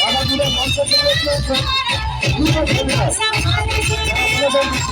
Bana bile mantıklı etmiyorsun. Bu da bir şey.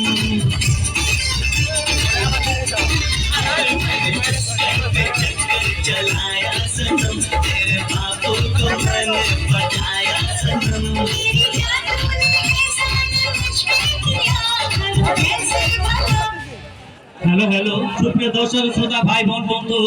Hello hello সুপ্রিয় দর্শক শ্রোতা ভাই বোন বন্ধু।